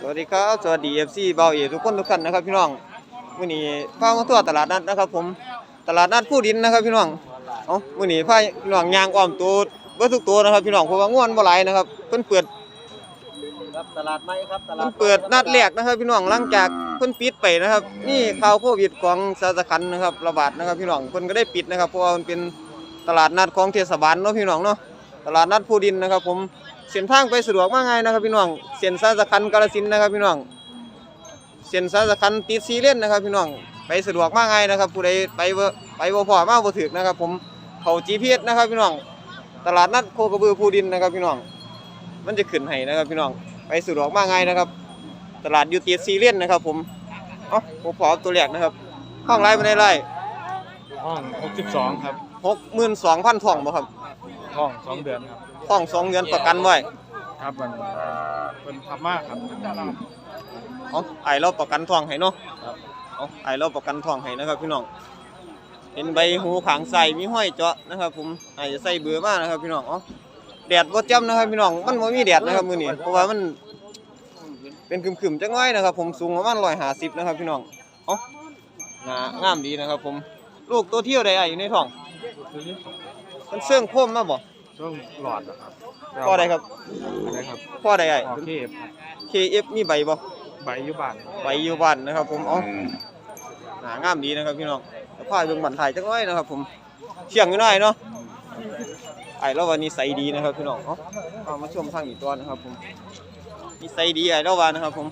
สวัสดีครับสวัสดีเอฟซีเบาเอทุกคนทุกท่านนะครับพี่น้องวันนี้พามาทั่วตลาดนัดนะครับผมตลาดนัดผู้ดินนะครับพี่น้องเอ้าวันนี้พาพี่น้องยางอ้อมตัวเบิดทุกตัวนะครับพี่น้องเพราะว่าง่วนบ่หลายนะครับเพิ่นเปิดครับตลาดไม้ครับตลาเพิ่ดนเปิดนัดแรกนะครับ พี่น้องหลังจากเพิ่นปิดไปนะครับ นี่ข่าวโควิดของสาสคันนะครับระบาดนะครับพี่น้องเพิ่นก็ได้ปิดนะครับเพราะว่ามันเป็นตลาดนัดของเทศบาลเนาะพี่น้องเนาะตลาดนัดผู้ดินนะครับ ผม เส้นทางไปสะดวกมากง่ายนะครับพี่น้องเส้นสาสคันกาฬสินธุ์นะครับพี่น้องเส้นสายสคันติดซีเล่นนะครับพี่น้องไปสะดวกมากไงายนะครับ ผู้ใดไปบ่ไปบ่พอมาบ่ถึกนะครับ ผมเขา GPS นะครับพี่น้องตลาดนัดโคกระบือภูดินนะครับพี่น้อง มันจะขึ้นให้นะครับพี่น้องไปสะดวกมากไงายนะครับ ตลาดอยู่ติดซีเล่นนะครับ ผมเอ้าผมขอเอาตัวแรกนะครับห้องไร่บ่ได้ไร่ห้อง62ครับ62,000ท่องบ่ครับ ห้อง2เดือนครับท่องสองเดือนประกันไว้ครับมันเป็นพับมากครับเอ้าไอ้เราประกันท่องให้เนาะครับเอ้าไอ้เราประกันท่องให้นะครับพี่น้องเป็นใบหูขางใส่มีห้อยเจาะนะครับ ผมอาจจะใส่เบื่อมากนะครับ พี่น้องเอ๋อแดดบ่จ้ำนะครับพี่น้องมันบ่มีแดดนะครับมื้อนี้เพราะว่ามันเป็นครึมๆจังน้อยนะครับ ผมสูงประมาณ150นะครับ พี่น้องเอ๋อหน้างามดีนะครับ ผมลูกตัวเที่ยวใดอะอยู่ในท้อง มันเสื่องโคมมาบ่ช่วงหลอดนะครับพ่อใดครับอะไรครับพ่อใดอะโอเคครับ KF มีใบบ่ใบอยุบานใบอยู่บ้านนะครับ ผมเอ๋อหน้างามดีนะครับพี่น้องแล้วพาเบิ่งบันทายจังน้อยนะครับ ผมเชียงอยู่หน่อยเนาะไอ้เราวันนี้ใสยดีนะครับพี่น้องเนาะเอามาชมทางอีกตัวนะครับผมนิสัยดีไอ้เราวันนะครับ ผม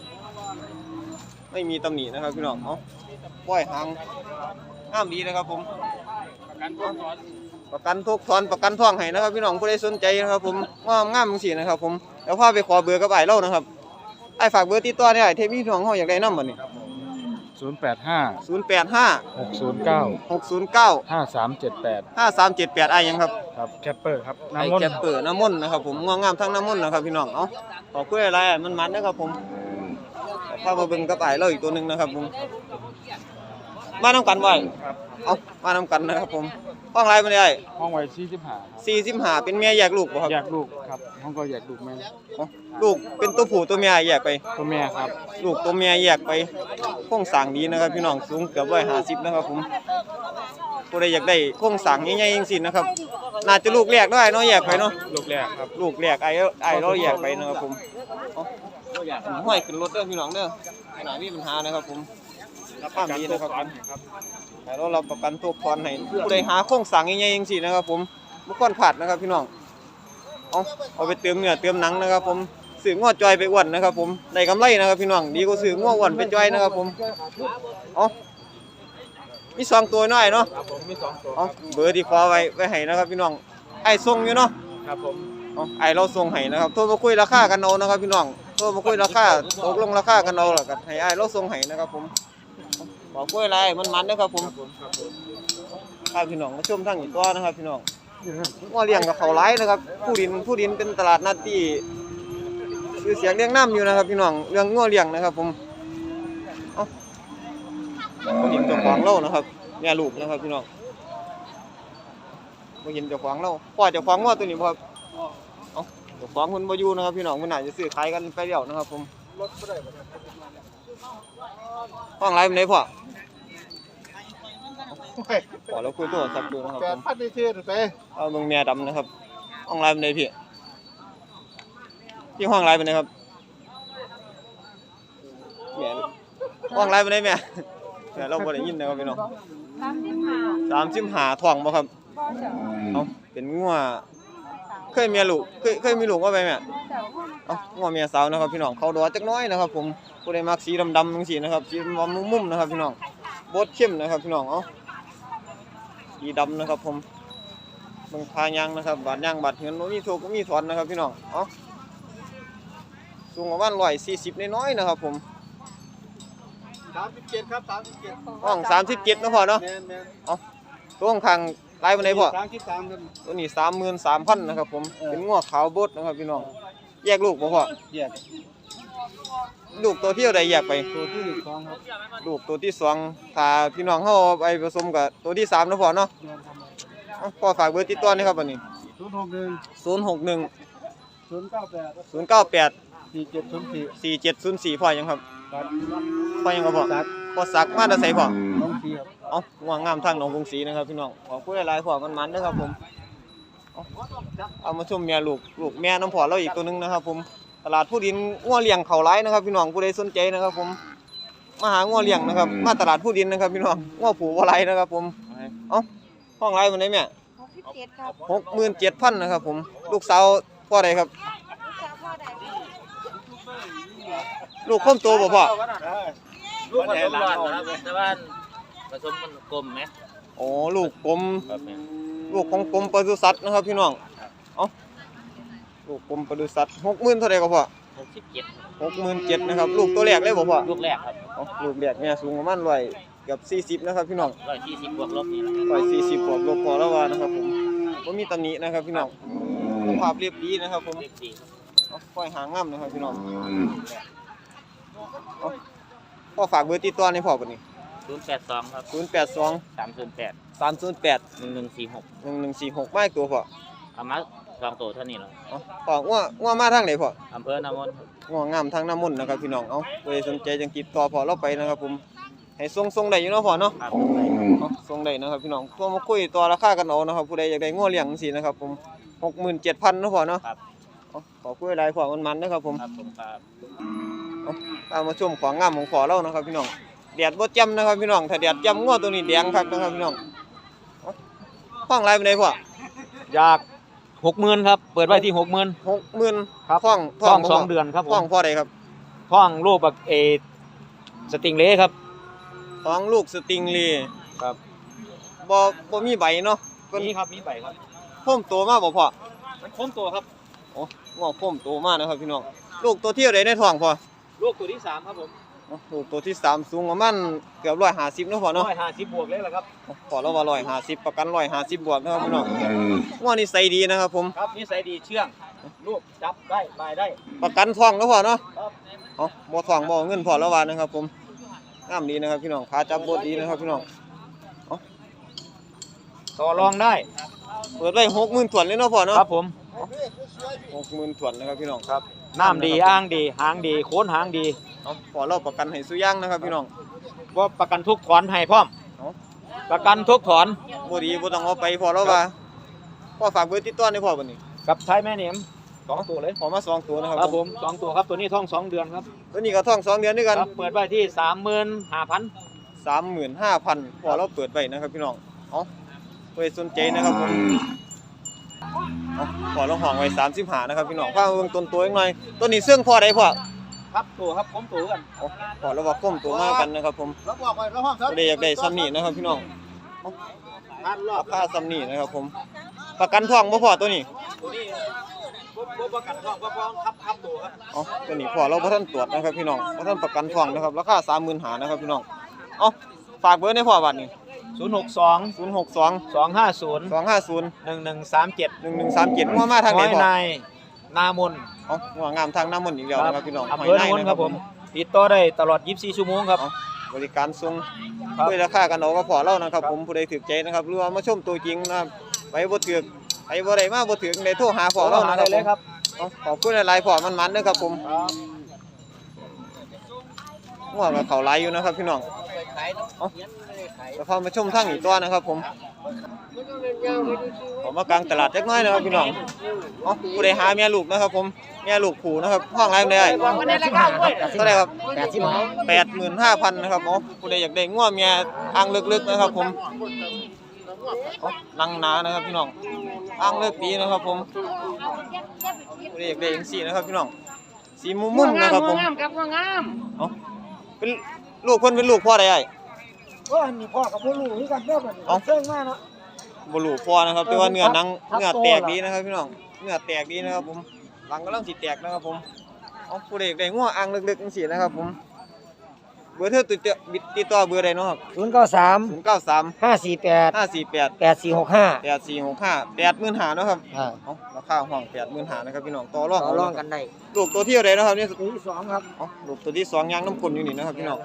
ไม่มีตำหนินะครับพี่น้องเนาะปล่อยหางงามดีนะครับ ผม ประกัน ทุกถอนประกันท่องให้นะครับ พี่น้องผู้ใดสนใจนะครับ ผมงามงามจังซี่นะครับ ผมเดี๋ยวพาไปขอเบอร์กับไอ้เรานะครับไอ้ฝากเบอร์ติดต่อได้ไอ้เทพี่น้องเฮาอยากได้นำบ่นี่085 085 609 609 5378 5378ไอ้ยังครับครับแคปเปอร์ครับไอ้น้ำมนแกต์เปิดน้ำมนต์นะครับ ผมงวงงามทั้งน้ำมนต์นะครับ พี่น้องเอ้าขอคุยอะไรอะมันมันนะครับผมพามาเบิ่งกับไอ้เราอีกตัวหนึงนะครับผมมาน้ำกันไว้ ครับ เอามาน้ำกันนะครับผมห้องไรมาได้ห้องไว้45ครับสี่สิบห้าเป็นเมียแยกลูกบ่ครับแยกลูกครับห้องก็แยกลูกแม่เอ้าลูกเป็นตัวผู้ตัวเมียแยกไป ตัวแม่ครับ ลูกตัวเมียแยกไปโครงสร้างดีนะครับ พี่น้องสูงเกือบร้อยห้าสิบนะครับผมผู้ใดอยากได้โครงสร้างใหญ่ๆจริงๆนะครับ น่าจะลูกแรกได้เนาะแยกไปเนาะ ลูกแรกครับ ลูกแรกไอ้ไอ้เราแยกไปนะครับผมเอาห้อยขึ้นรถเด้อพี่น้องเด้อขนาดมีปัญหานะครับผม รับป้ามดีนะครับผมไอ้เราเราประกันตัวพรให้ผู้ใดหาโครงสร้างใหญ่ๆจังซี่นะครับ ผมบ่ควรพลาดนะครับพี่น้องเอาเอาไปเติมเนื้อเติมหนังนะครับ ผมซื้อง้อจอยไปอ้วนนะครับ ผมได้กำไรนะครับพี่น้องดีกว่าซื้อง้ออ้วนไปจอยนะครับ ผมเอามีสองตัวน้อยเนาะครับผมมี2ตัวเอาเบอร์ที่ขอไว้ไว้ให้นะครับพี่น้องไอ้ส่งอยู่เนาะครับผมเอาไอเราส่งให้นะครับโทรมาคุยราคากันเอานะครับพี่น้องโทรมาคุยราคาตกลงราคากันเอาแล้วก็ให้ไอเราส่งให้นะครับผม ขอคุยอะไรมันมันนะครับผมครับผมครับผมถ้าพี่น้องมาชมทั้งอีกตัวนะครับ พี่น้องว่าเลี้ยงกับเขาไร้นะครับ ผู้ดินผู้ดินเป็นตลาดนัดที่ชื่อเสียงเรียงน้ำอยู่นะครับ พี่น้องเรื่องง้อเลี้ยงนะครับ ผมเอาบ่เห็นเจ้าของเล่านะครับแม่ลูกนะครับ พี่น้องบ่เห็นเจ้าของเล่าพ่อเจ้าของง้อตัวนี้บ่ครับเอาเจ้าของคนบ่อยู่นะครับ พี่น้องคนไหนาจะซื้อขายกันไปแล้วนะครับ ผมห้องไรมันไหนพ่อ ขอเราคุยโทรศัพท์ดูนะครับแปผดมพันได้ชื่อไปเอาเบิ่งแม่ดำนะครับห้องไรมันไหนพี่พี่ห้องไรมันไหนครับแม่ห้องไรมันไหนแม่แม่เราบ่ได้ยินนะครับพี่น้องสามสิบห้าสามสิบห้าท้องบ่ครับบ่เจ้าเอาเป็นงัวเคยมีลูกเคยเคยมีลูกว่าไปแม่เจ้าว่ามันเอ้างัวเมียสาวนะครับพี่น้องเขาดอจักหน้อยนะครับ ผมผู้ใดมักสีดำๆจังซี่นะครับสีดำมุมๆนะครับพี่น้องบดเข้มนะครับพี่น้องเอ้า สีดำนะครับ ผมเบิ่งพายางนะครับ บาดยางบาดเหินบ่มีโทกบ่มีถอนนะครับพี่น้องเอ้าสูงประมาณ140น้อยๆนะครับ ผมสามสิบเจ็ดครับสามสิบเจ็ดห้อง37นะพ่อเนาะแมนแมนตัวข้างๆลายปานใดพ่อสามสิบสามกันตัวนี้33,000นะครับ ผมเป็นงัวขาวบดนะครับพี่น้องแยกลูกบ่พ่อแยก ลูกตัวเที่ยวใดแยกไป ตัวที่สองครับลูกตัวที่สองถ้าพี่น้องเขาเอาไปผสมกับตัวที่สามนะพ่อเนาะแมนครับเอ้าพ่อฝากเบอร์ติดต่อหนะครับวันนี้ศูนย์หกหนึ่งศูนย์หกหนึ่งศูนย์เก้าแปดศูนย์เก้าแปดสสี่เจ็ดศูนย์สี่สี่เจ็ดศูนย์สี่พ่อยังครับครับพ่อยังก็พ่อสักพ่อสักมาแต่ใส่พ่อ น้องสี่ครับเอาง่วงงามทางหนองกรุงศรีนะครับพี่น้อง ขอคุยหลายๆพ่อมันมันนะครับผม เอาเอามาชมเมียลูกลูกแม่น้ำพ่อเราอีกตัวหนึงนะครับผม ตลาดผู้ดินง่วเลี้ยงเขาไร้ายนะครับ พี่น้องผู้ใดสนใจนะครับ ผมมาหาง่วเลี้ยงนะครับ มาตลาดผู้ดินนะครับ พี่น้องง่วผูวไรนะครับ ผมเอาห้องไรมันได้แม่หกสิบเจ็ดครับหกหมื่นเจ็ดพันนะครับ ผมลูกสาวพ่อใดครับ ลูกสาวพ่อใดลูกข้มโตบ่พ่อลูกผสมหลอดครับแต่ว่าผสมมันกลมไหมโอ้ลูกกลมครับแม่ลูกของกรมปศุสัตว์นะครับ พี่น้องเอา ลูกกรมปศุสัตว์หกหมื่นเท่าไหร่ก็พ่อหกสิบเจ็ดหกหมื่นเจ็ดนะครับลูกตัวแรกเลยบ่พ่อลูกแรกครับเอาลูกแรกเนี่ยสูงประมาณร้อยเกือบสี่สิบนะครับพี่น้องร้อยยี่สิบบวกลบนี่แหละร้อยสี่สิบบวกลบพอแล้วว่านะครับผมบ่มีตำหนินะครับพี่น้องสภาพเรียบดีนะครับผมเล็กดีครับเอาค่อยหางง่ำนะครับพี่น้องเอาพ่อฝากเบอร์ติดต่อในพ่อปะนี่ศูนย์แปดสองครับศูนย์แปดสองสามศูนย์แปดสามศูนย์แปดหนึ่งหนึ่งสี่หกหนึ่งหนึ่งสี่หกไม้ตัวพ่อเอามา สองตัวเท่านี้เหรอเอาพ่อว่าว่ามาทางไหนพ่ออำเภอนามนครับง่วงงามทางน้ำมุนต์นะครับพี่น้องเอาผู้ใดสนใจจังติดต่อพอเราไปนะครับผมให้ส่งส่งได้อยู่เนาะพ่อเนาะ ครับเอาส่งได้นะครับพี่น้องโทรมาคุยต่อราคากันเอานะครับผู้ใดอยากได้งัวเลี้ยงจังซี่นะครับผม67,000เนาะพ่อเนาะครับเอาขอคุยหลายพ่อมันๆนะครับผมครับผมครับตามมาชมของงามของพ่อเรานะครับพี่น้องแดดบ่แจ่มนะครับพี่น้องถ้าแดดแจ่มงัวตัวนี้แดงคักนะครับพี่น้องเอาห้องไรปานใดพ่ออยาก หกหมื่นครับ เปิดไว้ที่หกหมื่น60,000ครับ ท้องท้องบ่สองเดือนครับผท้องมพ่อใดครับท้องลูกแบบเอสติงเล่ครับ ท้องลูกสติงลีครับ บ่บ่มีใบเนาะเพิ่นนี่ครับมีใบครับเพิ่มโตมาบ่พ่อมันโค้งตัวครับ โอ้งอกพ่มโตมากนะครับพี่น้องลูกตัวเที่ยวใดในท้องพอลูกตัวที่สามครับผม โอ้ลูกตัวที่สามสูงประมาณเกือบร้อยห้าสิบเนาะพอเนาะร้อยห้าสิบบวกเลยแหละครับพอเราว่าร้อยห้าสิบประกันร้อยห้าสิบบวกนะครับพี่น้องว่านี่ใส่ดีนะครับผมครับนิสัยดีเชื่องลูกจับได้บายได้ ประกันท้องแล้วพอเนาะครับเอาบ่ท้องบ่เงินพอแล้วว่านะครับ ผมงามดีนะครับพี่น้องขาจับบดดีนะครับพี่น้องต่อรองได้ เปิดไว้หกหมื่นถวนเลยเนาะพอเนาะครับผมหกหมื่นถวนนะครับพี่น้องครับ น้ำดีอ้างดี หางดีโค้นหางดีเอาพอเราประกันให้สุย่างนะครับพี่น้องว่าประกันทุกถอนให้พร้อมเอ้าประกันทุกถอนบ่ดีบ่ต้องเอาไปพอแล้วว่าพ่อฝากเบอร์ติดต่อในพ่อบัดนี้กับไทยแม่เหนียมสองตัวเลยขอมาสองตัวนะครับครับผมสองตัวครับตัวนี้ท้องสองเดือนครับตัวนี้ก็ท้องสองเดือนด้วยกันครับเปิดไว้ที่สามหมื่นห้าพันสามหมื่นห้าพันพอเราเปิดไว้นะครับพี่น้องเอาไว้สนใจนะครับผม เอาพอเราห้องไว้สามสิบหานะครับพี่น้องพาเบิ่งต้นตัวอีกหน่อยต้นนี้เสื่องพอได้พอครับตัวครับผมตัวกันเอาพอเราว่าก้มตัวมากันนะครับผมแล้วบอกไว้แล้วห้องก็ได้อยากได้ซัมนี่นะครับพี่น้องพันรอราบคาซัมนี่นะครับผม ประกันท้องบ่พอตัวนี้ตัวนี้บ่บ่ประกันท้องบ่ฟ้องครับครับตัวครับเอาตัวนี้พอเราบ่ทันตรวจนะครับพี่น้องบ่ทันประกันท้องนะครับราคาสามหมื่นหานะครับพี่น้องเอาฝากเบอร์ในพ่อบัตรนี่ ศูนย์หกสองศูนย์หกสองสองห้าศูนย์สองห้าศูนย์หนึ่งหนึ่งสามเจ็ดหนึ่งหนึ่งสามเจ็ดมั่วมาทางไหนห้อยพ่อนายนามนเอาหัวงามทางน้ำมันต์อีกแล้วนะครับพี่น้องอำเภอนามนครับผม ติดต่อได้ตลอด 24 ชั่วโมงครับ บริการส่งครับด้วยราคากันเอาก็พอเล่านะครับ ผมผู้ใดถือใจนะครับหรือว่ามาชมตัวจริงนะครับไปบ่ถือไปบ่ได้มาบ่ถือได้โทรหาพอเล่านะครับได้เลยครับเอาขอบคุณหลายๆพอมันๆเด้อครับผมหัวกับเขาไหลอยู่นะครับพี่น้อง เอาแล้วพอมาชมทางอีกตัวนะครับ ผมผมมากลางตลาดเล็กน้อยนะครับพี่น้องเอผู้ใดหาเมียลูกนะครับ ผมเมียลูกผูนะครับห้องไรไม่ได้วันนี้ราคาเว้ยเท่าไหร่ครับแปดสิบห้าแปดหมื่นห้าพันนะครับอ๋อผู้ใดอยากได้ง่วเมียอ่างลึกๆนะครับ ผมอ๋อลังหนานะครับพี่น้องอ่างเลิกดีนะครับ ผมผู้ใดอยากได้ยังสีนะครับพี่น้องสีมุมมุมนะครับผมงามกับงามอ๋อเป็น ลูกเพิ่นเป็นลูกพ่อใดไอ้ก็อันนี้พ่อกับพ่อลูกนี่กันเด้อบัดนี้เอ้าเสื่องมากเนาะบ่ลูกพ่อนะครับแต่ว่าเนื้อหนังครับเนื้อโตแตกล่ะดีนะครับพี่น้องเนื้อแตกดีนะครับผมหลังกำลังสิแตกนะครับผมอ๋อผู้ใดอยากได้ง่วอ่างลึกๆจังซี่นะครับผมเบอร์เธอติดต่อติดต่อเบอร์ใดเนาะครับศูนย์เก้าสาม093ห้าสี่แปด548แปดสี่หกห้าแปดสี่หกห้าแปดหมื่นหาเนาะครับอ่าเอาราคาห้องแปดหมื่นหานะครับพี่น้องต่อรองต่อเารองกันได้ลูกตัวเที่ยวใดนะครับเนี่ยตัวที่สองครับเอาลูกตัวที่สองยางน้ำข้นอยู่นี่นะครับพี่น้อง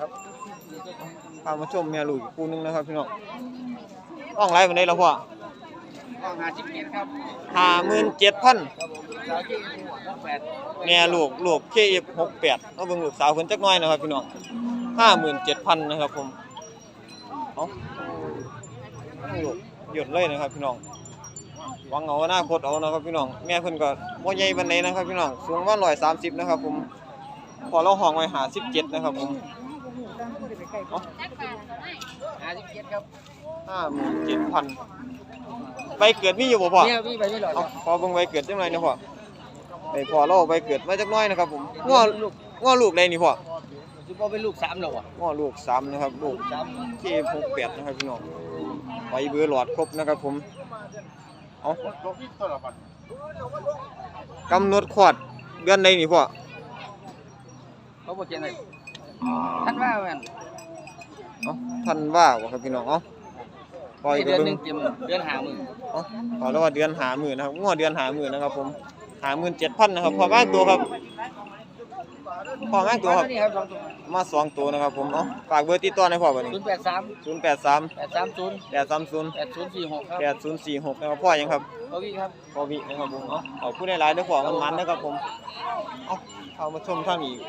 พามาชมแม่ลูกอีกคู่หนึงนะครับพี่น้องห้องไรมันได้แล้วพ่อห้องห้าสิบเจ็ดครับห้าหมื่นเจ็ดพันสาวที่แปดแม่ลูกลูก KF68 เอาเบิ่งลูกสาวเพิ่นจักหน่อยนะครับพี่น้อง57,000นะครับผมเอาลูกหยุดเลยนะครับพี่น้องหวังเอาอนาคตเอานะครับพี่น้องแม่เพิ่นก็บ่ใหญ่ปานใดนะครับพี่น้องสูงประมาณ130นะครับผมพอเราห้องไว้57นะครับผม ห้าสิบเจ็ดครับ57,000ใบเกิดมีอยู่บ่พ่อเนี่ยพี่ไปไม่หลอดเอาพอเบิ่งใบเกิดจังไรนะพ่อไอ้พ่อเราเอาใบเกิดมาจักหน้อยนะครับผมง้อลูกง้อลูกใดนี่พ่อจุ๊บเป็นลูกสามแล้วอะง้อลูกสามนะครับลูกสามที่หกแปดนะครับพี่น้องใบเบอร์หลอดครบนะครับผมเอากำหนดขวดเดือนใดนี่พ่อเขาบอกยังไง ท่านว่าแม่นเอาท่านว่าบ่ครับพี่น้องเอาปล่อยเดืกัอนเบิ่หนึ่งงเต็มเดือนหาหมื่นเอาขอแล้วว่าเดือนหาหมื่นนะครับง้อเดือนหาหมื่นนะครับผมหาหมื่นเจ็ดพันนะครับพอมากตัวครับพอมากตัวครับ นี่ครับสองตัวมาสองตัวนะครับผมเอาฝากเบอร์ติดต่อในอยพ่อบัดนี้ศูนย์แปดสามศูนย์แปดสามแปดสามศูนย์แปดสามศูนย์แปดศูนย์สี่หกครับแปดศูนย์สี่หกนะครับพ่อยังครับ โอเคครับพ่อวินะครับผมเอาเอาผู้ได้หลายเด้อพ่อมันมันนะครับผม เอาเอามาชมท่านอีก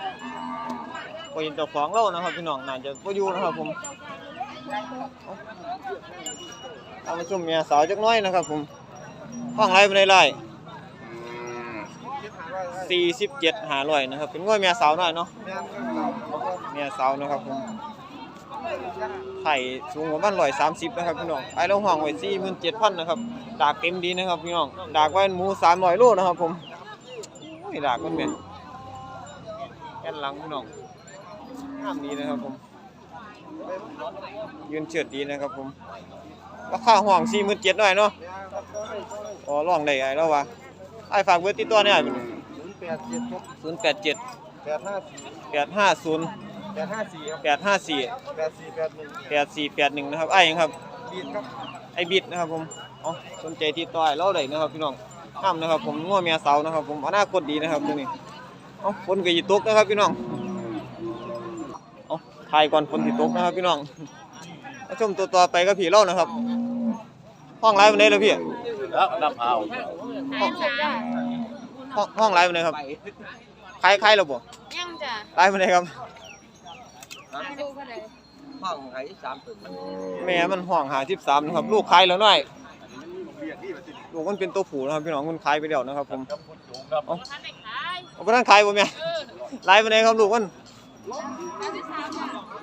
พอเห็นเจ้าของเล่านะครับพี่น้องน่าจะบ่อยู่นะครับผมเอาเอามาชมเมียสาวจักหน้อยนะครับผมห้องไรเป็นไรไรสี่สิบเจ็ดหาร้อยนะครับ เป็นง่อยเมียสาวหน่อยเนาะเมียสาวนะครับผมไข่สูงประมาณร้อยสามสิบนะครับพี่น้องไอ้เราห้องไว้สี่หมื่นเจ็ดพันนะครับดากเต็มดีนะครับพี่น้องดากไว้หมูสามร้อยโลนะครับผมโอ้ยดากมันเป็นแอนหลังพี่น้อง งามดีนะครับผม ยืนเฉิดดีนะครับผม ราคาห้องสี่หมื่นเจ็ดหน่อยเนาะ อ๋อร้องได้ไอ้แล้ววะไอ้ฝากเบอร์ติดต่อเนี่ยศูนย์แปดเจ็ดครับศูนย์แปดเจ็ดแปดห้าสี่แปดห้าศูนย์แปดห้าสี่ครับแปดห้าสี่แปดสี่แปดหนึ่งแปดสี่แปดหนึ่งนะครับไอ้หยังครับ บีดครับ ไอบิดนะครับผมอ๋อสนใจที่ต่อยเราได้นะครับพี่น้องห้ามนะครับผมง้อเมียเสานะครับผมอนาคตดีนะครับตัวนี้เอ๋อฝนก็หยิตกนะครับพี่น้อง เอ๋อถ่ายก่อนฝนสิตกนะครับพี่น้องมาชมตัวต่อไปกับพี่เล่านะครับ ห้องไลฟ์วันนี้แล้วพี่แล้วดับเอาห้องห้องห้องไลฟ์วันนี้ครับใครใครเราบ่ยังจ้ะไลฟ์วันนี้ครับดูกันเลยห้องไหนสามตึกแม่มันห้องหาสิบสามนะครับ ลูกใครแล้วหน่อยลูกมันเป็นตัวผู้นะครับพี่น้องมันขายไปแล้วนะครับผมท่านไหนขายเอาไปนั่งขายบ่แม่ไล่ไปไหนครับลูกมัน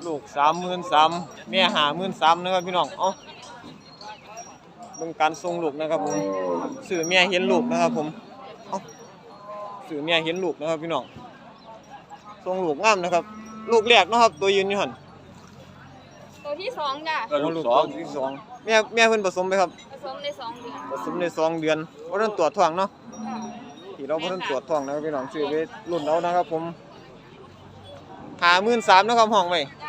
ท่านที่สามจ้ะลูกสามหมื่นสามแม่หาหมื่นสามนะครับพี่น้องเอ้าเบิ่งการส่งลูกนะครับผมสื่อแม่เห็นลูกนะครับผมเอ้าสื่อแม่เห็นลูกนะครับพี่น้องส่งลูกงามนะครับ ลูกแรกนะครับ ตัวยืนอยู่หั่นตัวที่สองจ้ะเอาลูกตัวที่สองแม่แม่เพิ่นผสมไปครับผสมในสองเดือนผสมในสองเดือนบ่ทันตรวจท้องเนาะจ้ะที่เราบ่ทันตรวจท้องนะครับพี่น้องซื้อไปรุ่นเอานะครับผมหาหมื่นสามนะครับห้องไว้จ้ะ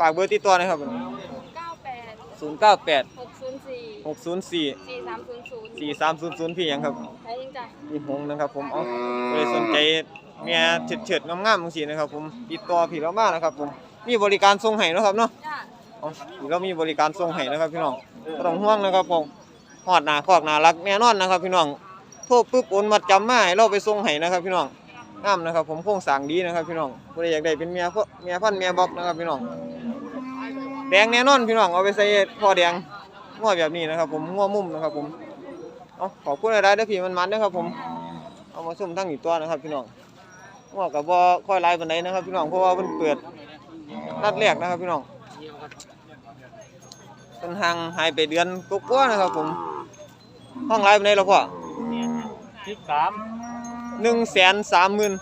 ฝากเบอร์ติดต่อหนะครับเก้าแปดศูนย์เก้าแปดหกศูนย์สี่หกศูนย์สี่สี่สามศูนย์ศูนย์สี่สามศูนย์ศูนย์พี่หยังครับใช่ยังจ้ะพี่หงนะครับผมเอาไปสนใจเมียเฉิดเฉิดๆงามๆบางสีนะครับ ผมติดต่อพี่เรามานะครับผมมีบริการส่งให้เนาะครับเนาะจ้ะเอาพี่เรามีบริการส่งให้นะครับพี่น้องบ่ต้องห่วงนะครับผมหอดหน้าคอกหน้ารักแน่นอนนะครับ พี่น้องโทรปุ๊บโอนมาจำมาให้เราไปส่งให้นะครับ พี่น้องงามนะครับ ผมโครงสร้างดีนะครับ พี่น้องบ่ได้อยากได้เป็นเมียพวกเมียพันธุ์เมียบอกนะครับพี่น้อง แดงแน่นอนพี่น้องเอาไปใส่พ่อแดงง้อแบบนี้นะครับ ผมง้อมุมนะครับ ผมเอาขอบคุณอะไรเด้อพี่มันมันๆนะครับ ผมเอามาชมทั้งอีกตัวนะครับ พี่น้องง้อกับบ่ค่อยไล่ปานใดนะครับ พี่น้องเพราะว่าเพิ่นเปิดนัดแรกนะครับ พี่น้องเพิ่นห่างหายไปเดือนกว่าๆนะครับ ผมห้องไล่ปานใดแล้วพ่อสิบสามหนึ่งแสนสามหมื่น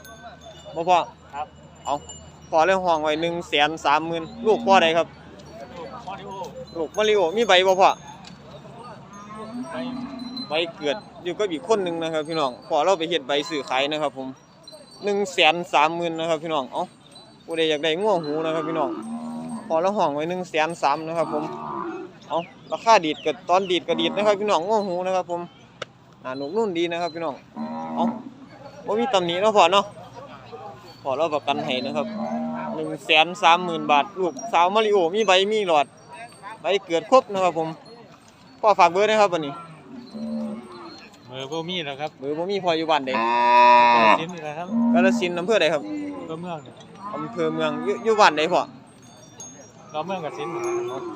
บ่พ่อครับเอาพอเลยห้องไว้หนึ่งแสนสามหมื่นลูกพ่อใดครับมอดิโอ ลูกมาริโอมีใบบ่พ่อไปใบเกิดอยู่กับอีกคนหนึ่งนะครับ พี่น้องพอเราไปเฮ็ดใบซื้อขายนะครับ ผมหนึ่งแสนสามหมื่นนะครับ พี่น้องเอ้าผู้ใดอยากได้ง่วงหูนะครับ พี่น้องพอเราห้องไว้หนึ่งแสนสามนะครับ ผมเอาราคาดีดกับตอนดีดก็ดีดนะครับ พี่น้องง่วงหูนะครับ ผมหนาหนุกนุ่นดีนะครับ พี่น้องเอาบ่มีตำหนิเนาะพอเนาะพอเราประกันให้นะครับหนึ่งแสนสามหมื่นบาท ลูกสาวมาริโอมีใบมีหลอด ใบเกิดครบนะครับผมพ่อฝากเบอร์นะครับวันนี้เบอร์บ่มีแล้วครับเบอร์บ่มีพออยู่บ้านใดชิ้นนี่แหละครับกาฬสินธุ์อำเภอใดครับเบอร์เมืองเนี่ยอำเภอเมืองอยู่อยู่บ้านใดพ่อเราเมืองกับสิน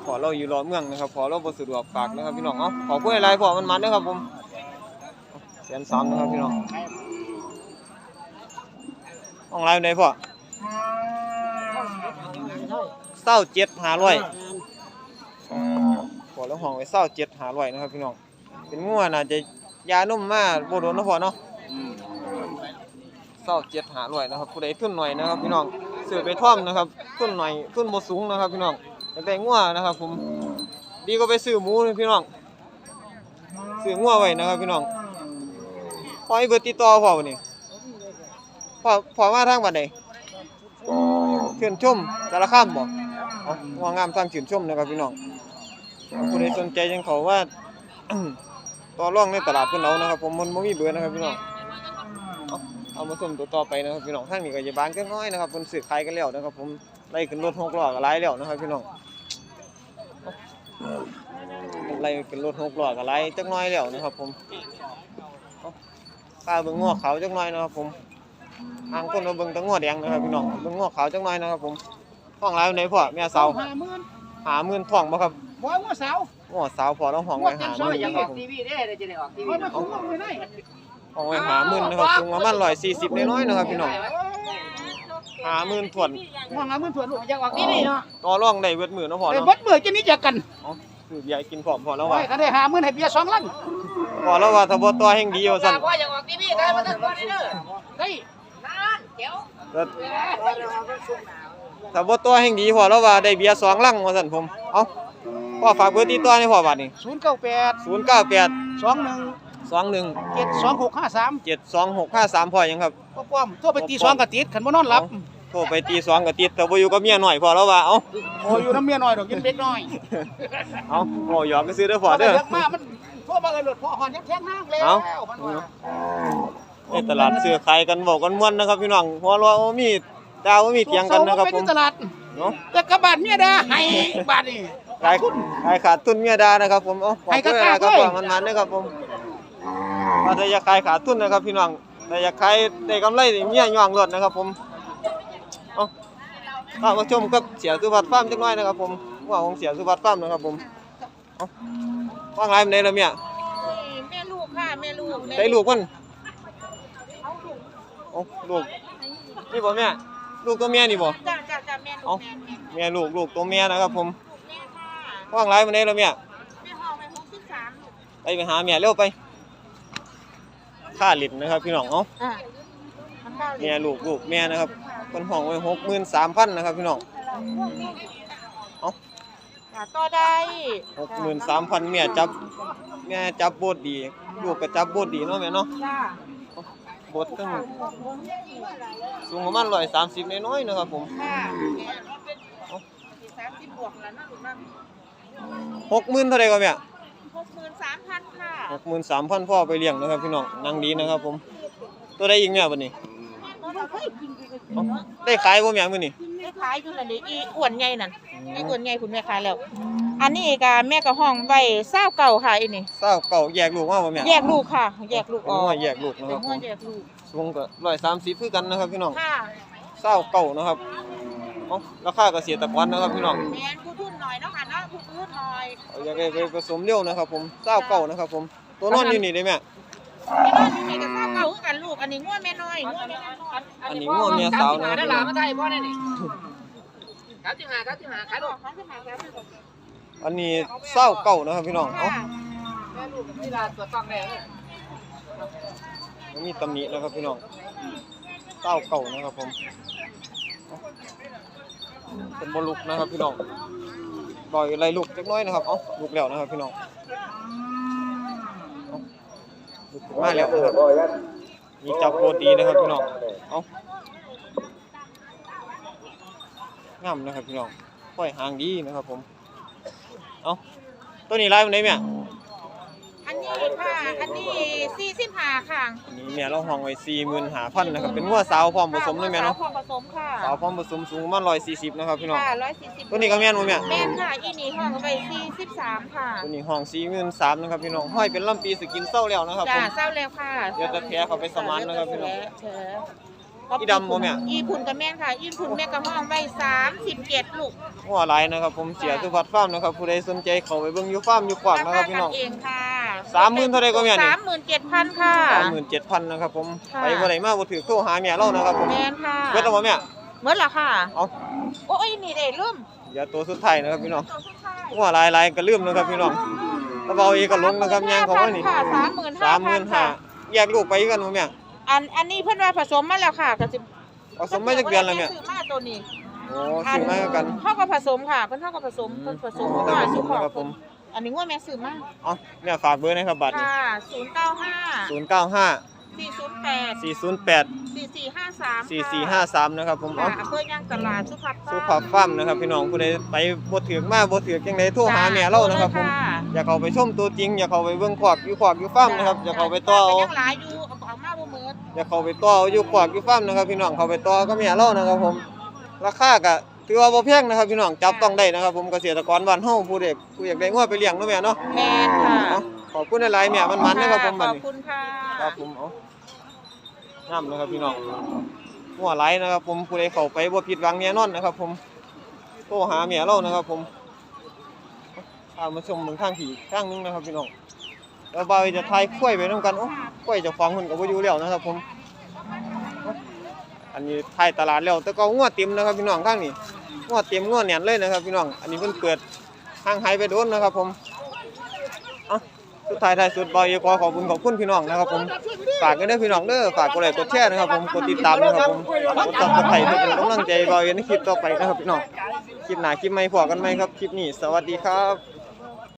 ขอเราอยู่รอเมืองนะครับขอเราบ่สะดวกฝากนะครับพี่น้องเอ้าขอพูดอะไรพ่อมันมันเด้อครับผมแสนสามนะครับพี่น้องห้องไลน์ไหนพ่อเศร้าเจ็ดหาร้อย ขอแล้วห้องไว้เศร้าเจ็ดหาร้อยนะครับพี่น้อง เป็นงัวน่าจะยานุ่มมากโบโดนเนาะพ่อเนาะเศร้าเจ็ดหาร้อยนะครับผู้ใดทุนหน่อยนะครับพี่น้องซื้อไปท่อมนะครับทุนหน่อยทุนบ่สูงนะครับพี่น้องแต่แต่งัวนะครับ ผม ดีก็ไปซื้อหมูเลยพี่น้องซื้องัวไว้นะครับพี่น้องพอให้เบอร์ติดต่อพ่อวันนี้พ่อพ่อมาทางบ้านใดเชิญชมสารคามบ่ เอางัวงามทางชื่นชมนะครับพี่น้องผู้ใดสนใจจังเขาว่า ต่อร่องในตลาดเพิ่อนเอานะครับ ผมมันบ่มีเบอร์นะครับพี่น้องเอาเอามาส่งตัวต่อไปนะครับพี่น้องทางนี้ก็อย่าบานกันน้อยนะครับเพิ่นซื้อขายกันแล้วนะครับ ผมไล่ขึ้นรถหกล้อก็หลายแล้วนะครับพี่น้องไล่ขึ้นรถหกล้อก็หลายจักน้อยแล้วนะครับ ผมเอาป้าเบิ่งงอกขาจักน้อยนะครับ ผมทางคนมาเบิ่งแตะงอแดงนะครับพี่น้องเบิ่งงอกขาจักน้อยนะครับผม ท้องหลายปานใดพ่อแม่สาวห้าหมื่นหาหมื่นท้องบ่ครับบ่ว่าสาวงอสาวพอต้องห้องไว้หาหมื่นอยากนะอครัอบกผมทีวีได้เลยจะได้ออกทีวีเอามาคุ้มไว้ได้ห้องไว้หาหมื่นนะครับสูงประมาณร้อยสี่สิบน้อยๆนะครับพี่น้องหาหมื่นถ่วนมองหาหมื่นส่วนลูกอยากออกทีวีเนาะต่อรองได้เวทมือเนาะพอไอ้เนาะเบิดมื้อจะนี้จักกันคือเบียร์กินพร้อมพอแล้วไว้ว่าก็ได้หาหมื่นให้เบียร์สองลังพอแล้วว่าถ้าบ่ต่อแห่งดีว่าซั่นพ่ออยากออกทีวีได้มาตั้งก่อนเด้อได้นั่นเดี๋ยว แล้วถ้าบ่ต่อแห่งดีพอแล้วว่าได้เบียร์สองลังว่าซั่นผมเอ้าพ่อฝากเบอร์ติดต่อให้พ่อบัดนี้ศูนย์เก้าแปด098สองหนึ่ง21เจ็ดสองหกห้าสาม72653พ่อยังครับป้อป้อมตัวไปตีสองกะติดขันบ่นอนหลับโทรไปตีสองก็ติดแต่บ่อยู่กับเมียน้อยพอแล้วว่าเอ้าโอ้อยู่น้ำเมียน้อยดอกกินเด็กน้อยเอ้าบ่หยอกก็ซื้อเด้อพ่อเด้อเลิกมามันโทรมาเอิ้นรถพ่อหอนยังแท้งห้างแล้วเอ้ามันว่าในตลาดซื้อขายกันบอกกันม่วนนะครับพี่น้องหัวเราะว่ามี ดาวว่ามีเถียงกันนะครับไปผมที่ตลาดเนาะแต่กระบาดเมียดาให้บาทนี่ขายขายขาดทุนเมียดานะครับผมเอ้าขอบให้คุณกะนะกะครับเว้ยว่ามันมันนะครับผมว่าแต่อยากขายขาดทุนนะครับพี่น้องแต่อยากขายได้กำไรนี่เมียย่องรถนะครับผมเอ้าฝากมาชมกับเสียสุภัทรฟาร์มจักหน่อยนะครับผมว่าของเสียสุภัทรฟาร์มนะครับผมเอ้าว่าไงมันได้แล้วเมียแม่ลูกค่ะแม่ลูกแม่ได้ลูกมันเอ้าลูกนี่บ่แม่ ลูกตัวเมียนี่บ่จ้าจ้าจ้าแม่ลูเอ้ากแม่แม่แม่ลูกลูกตัวเมียนะครับผมแม่ค่ะว่างไรมันได้แล้วเมียแม่ห้องแม่หกสิบสามลูกไปไปหาเมียเร็วไปค่าลิตรนะครับพี่น้องเอ้าอ่ามันได้เลเมียยลูกลูกเมียนะครับคนห้องไว้หกหมื่นสามพันนะครับพี่น้องจ้าต่อได้หกหมื่นสามพันเมียจับเมียจับโบดดี ลูกก็จับโบดดีเนาะแม่เนาะ จ้าโบดตั้งสูงประมาณร้อยสามสิบน้อยๆนะครับผมค่ะแม่เป็นสามสิบบวกแล้วนะลูกนะหกหมื่นเท่าไรก็เมียหกหมื่นสามพันค่ะหกหมื่นสามพันพ่อไปเลี้ยงนะครับพี่น้องนั่งดีนะครับผม ตัวได้อีกเมียบัดนี้เอ้าได้ขายบ่เมียมื้อนี้แม่ขายอยู่นั่นดิอีอ้วนใหญ่นั่นไอ้อ้วนใหญ่คุณแม่ขายแล้ว อันนี้ก็แม่ก็ห้องไว้เศร้าเก่าค่ะไอ้นี่เศร้าเก่าแยกลูกมาบ่เมียแยกลูกค่ะ แยกลูกเป็อนอกหัวแยกลูกนะคเป็รันบผหัวมแยกลูกสูงก็ร้อยสามสิบคือกันนะครับพี่น้องค่ะเศร้าเก่านะครับเอ้าราคาเกษตรกรนะครับพี่น้องแม่นผู้ทุนหน่อยเนาะค่ะเนาะผู้ทุนหน่อยเอาอยากได้ไปผสมเลี้ยวนะครับ ผมเศร้าเก่านะครับ ผมตัวนอนอยู่นี่ได้ไหมแม่น้อยนี่ก็เศร้าเก่าคือกันลูกอันนี้งัวแม่น้อยงัวแม่น้อยอันนี้งัวเมียสาวนะคได้รับหลามาได้พ่อได้นี่ครับที่หาครับที่หาขายดอกอั อันนี้เศร้าเก่านะครับพี่น้องเอ้าแม่ลูกที่ลาตัวต้งได้ไม่มีตำหนินะครับพี่น้องเศร้าเก่านะครับผมเป็นบอลุกนะครับพี่น้องปล่อยไรลูกเล็กน้อยนะครับเอ้าลูกแล้วนะครับพี่น้องลูกมาแล้วนะครับมีจับโคตรดีนะครับพี่น้องเอ้างามนะครับพี่น้องปล่อยหางดีนะครับผม เอ้าตัวนี้ลายมันได้ไหมยอันนี้ค่ะ อันนี้สี่สิบห้าค่ะอันนี้แม่เราห้องไว้45,000นะครับ เป็นงัวสาวพร้อมผสมเลยแม่เนาะสาวผสมค่ะสาวพร้อมผสมสูงประมาณ140นะครับพี่น้องค่ะร้อยสี่สิบตัวนี้ก็แม่นบ่แม่แม่นค่ะ อีนี่ห้องไปสี่สิบสามค่ะ ตัวนี้ห้อง43,000นะครับพี่น้อง ห้อยเป็นลำปีสกินเศร้าแล้วนะครับผจ้ามเศร้าแล้วค่ะเดี๋ยวจะแพ้เขาไปสมานนะครับพี่น้องแผล อีดำบ่แม่อีพุ่นกับแม่นค่ะ อีพุ่นแม่กับห้องไว้สามสิบเจ็ดลูกหัวหลายนะครับ ผมเสียทุกพัดฟาร์มนะครับผู้ใดสนใจเข้าไปเบิ่งอยู่ฟาร์มอยู่กว้างนะครับพี่น้องราคากัเองค่ะสามหมื่นเท่าใดก็แม่นี่สามหมื่นเจ็ดพันค่ะ37,000นะครับผมค่ะไปบ่ได้มาบ่ถือโทรหาแม่เรานะครับผมแม่นค่ะเบิดแล้วบ่แม่เมื่อละค่ะเอาโอ้ยนี่เด้ลืมเดี๋ยวตัวสุดท้ายนะครับพี่น้องตัวสุดท้ายหัวหลายๆก็ลืมนะครับพี่น้องแล้วเอาอีกก็ลงนะครับย่างเขาไว้นี่ค่ะสามหมื่นห้าพันค่ะ35,000แยกลูกไปอีกกันบ่แม่ อันอันนี้เพิ่นว่าผสมมาแล้วค่ะก็สิผสมมาจากเดือนแล้วแม่ซื้อมาตัวนี้โอ้ซื้อมาคือกันเฮาก็ผสมค่ะเพิ่นเฮาก็ผสมเพิ่นผสมผมาสสุมขอนะครับผมอันนี้ว่าแม่ซื้อมาเอ้าแม่ฝากเบอร์หนะครับบัตรนี้ค่ะ095 095 408 408 4453 4453นะครับผมค่ะเอ้าอำเภอย่างตลาดสุขภาพสุภาพฟาร์มนะครับพี่น้องผู้ใดไปบ่ถือกมาบ่ถือกจังไดโทรหาแม่เรานะครับผมอยากเข้าไปชมตัวจริง อยากเข้าไปเบิ่งขวากอยู่ขวากอยู่ฟาร์มนะครับอยากเข้าไปต่อเอา ยังหลายอยู่เอาออกมาบ่หมดอยากเข้าไปต่อเอาอยู่ขวากอยู่ฟาร์มนะครับ พี่น้องเข้าไปต่อก็แม่เรานะครับ ผม ราคาก็ถือว่าบ่แพงนะครับ พี่น้องจับต้องได้นะครับ ผมเกษตรกรบ้านเฮาผู้เด็กผู้อยากได้งัวไปเลี้ยงเนาะแม่เนาะแม่นค่ะเนาะขอบคุณหลายๆแม่มันๆนะครับผมบัดขอบนี้คุณค่ะครับผมเอางามนะครับพี่น้องงัวหลายนะครับ ผมผู้ใดเข้าไปบ่ผิดหวังแน่นอนนะครับ ผมโทรหาแม่เรานะครับ ผมพามาชมเมืองข้างผีข้างหนึงนะครับ พี่น้อง แล้วบ่าวจะทายกล้วยไปนํกันโอ้กล้วยจะฟังเพิ่นก็บ่อยู่แล้วนะครับ ผม อันนี้ทายตลาดแล้วแต่ก็งัวเต็มนะครับพี่น้องข้างนี้งัวเต็มงัวแน่นเลยนะครับ พี่น้อง อันนี้เพิ่นเปิดห้างไฮไปโดนนะครับ ผมเอาสุดท้ายท้ายสุดบ่าวขอขอบคุณขอบคุณพี่น้องนะครับ ผม ฝากกันด้อพี่น้องเด้อ ฝากกดไลค์กดแชร์นะครับ ผม กดติดตามนะครับผม กดซับสไครต์เพื่อเป็นกำลังใจบ่าวในคลิปต่อไปนะครับพี่น้อง คลิปหนาคลิปใหม่พอกันไหมครับ คลิปนี้ สวัสดีครับ